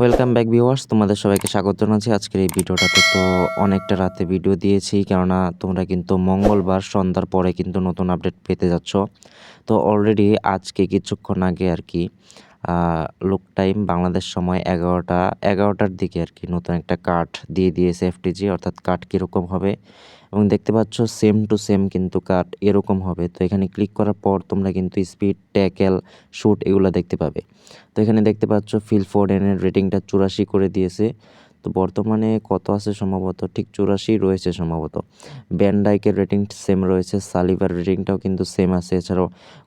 Welcome back viewers তোমাদের সবাইকে স্বাগত জানাচ্ছি। আজকের এই ভিডিওটাতে তো অনেকটা রাতে ভিডিও দিয়েছি, কেননা তোমরা কিন্তু মঙ্গলবার সন্ধ্যার পরে কিন্তু নতুন আপডেট পেতে যাচ্ছ। তো অলরেডি আজকে কিছুক্ষণ আগে আর কি লোক টাইম বাংলাদেশ সময় এগারোটা, এগারোটার দিকে আর কি নতুন একটা কাঠ দিয়ে দিয়েছে এফটিজি অর্থাৎ কাঠ কীরকম হবে। এবং দেখতে পাচ্ছ সেম টু সেম কিন্তু কাঠ এরকম হবে। তো এখানে ক্লিক করার পর তোমরা কিন্তু স্পিড ট্যাকেল শ্যুট এগুলো দেখতে পাবে। তো এখানে দেখতে পাচ্ছ ফিল ফোর্ডেনের রেটিংটা চুরাশি করে দিয়েছে। তো বর্তমানে কত আছে সম্ভবত? ঠিক চুরাশি রয়েছে সম্ভবত। ব্যান্ডাইকের রেটিং সেম রয়েছে সালিভার রেটিংটাও কিন্তু সেম আছে। এছাড়াও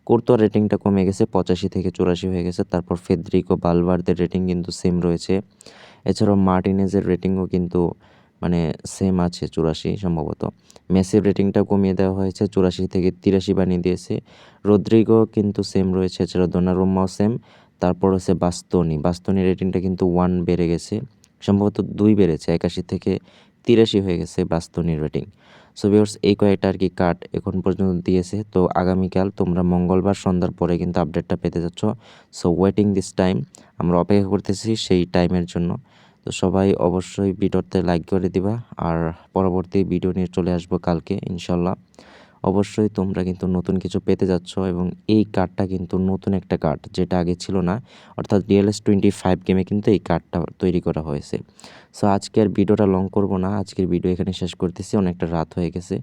কোর্তোর রেটিংটা কমে গেছে, পঁচাশি থেকে চুরাশি হয়ে গেছে। তারপর ফেদ্রিকো বালভারদের রেটিং কিন্তু সেম রয়েছে। এছাড়াও মার্টিনেজের রেটিংও কিন্তু মানে সেম আছে, চুরাশি সম্ভবত। মেসির রেটিংটা কমিয়ে দেওয়া হয়েছে, চুরাশি থেকে তিরাশি বানিয়ে দিয়েছে। রদ্রিগো কিন্তু সেম রয়েছে এছাড়া দোনারুম্মাও সেম তারপর হচ্ছে বাস্তনি বাস্তনি রেটিংটা কিন্তু ওয়ান বেড়ে গেছে। সম্ভবত দুই বেড়েছে, একাশি থেকে তিরাশি হয়ে গেছে বাস্তনির রেটিং সো ভিউর্স এই কয়েকটা আর কি কার্ড এখন পর্যন্ত দিয়েছে। তো আগামীকাল তোমরা মঙ্গলবার সন্ধ্যার পরে কিন্তু আপডেটটা পেতে যাচ্ছ। সো ওয়েটিং দিস টাইম আমরা অপেক্ষা করতেছি সেই টাইমের জন্য। তো সবাই অবশ্যই ভিডিওতে লাইক করে দিবা। আর পরবর্তী ভিডিও নিয়ে চলে আসব কালকে, ইনশাল্লাহ। অবশ্যই তোমরা কিন্তু নতুন কিছু পেতে যাচ্ছ এবং এই কার্ডটা কিন্তু নতুন একটা কার্ড যেটা আগে ছিল না। অর্থাৎ ডিএলএস টোয়েন্টি ফাইভ গেমে কিন্তু এই কার্ডটা তৈরি করা হয়েছে। সো আজকের ভিডিওটা লং করব না। আজকের ভিডিও এখানে শেষ করতেছি। অনেকটা রাত হয়ে গেছে।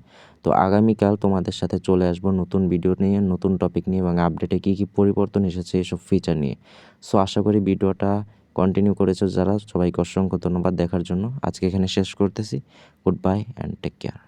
তো আগামীকাল তোমাদের সাথে চলে আসব নতুন ভিডিও নিয়ে, নতুন টপিক নিয়ে এবং আপডেটে কী কী পরিবর্তন এসেছে এসব ফিচার নিয়ে। সো আশা করি ভিডিওটা কন্টিনিউ করেছ যারা। সবাইকে অসংখ্য ধন্যবাদ দেখার জন্য। আজকে এখানে শেষ করতেছি। Goodbye and take care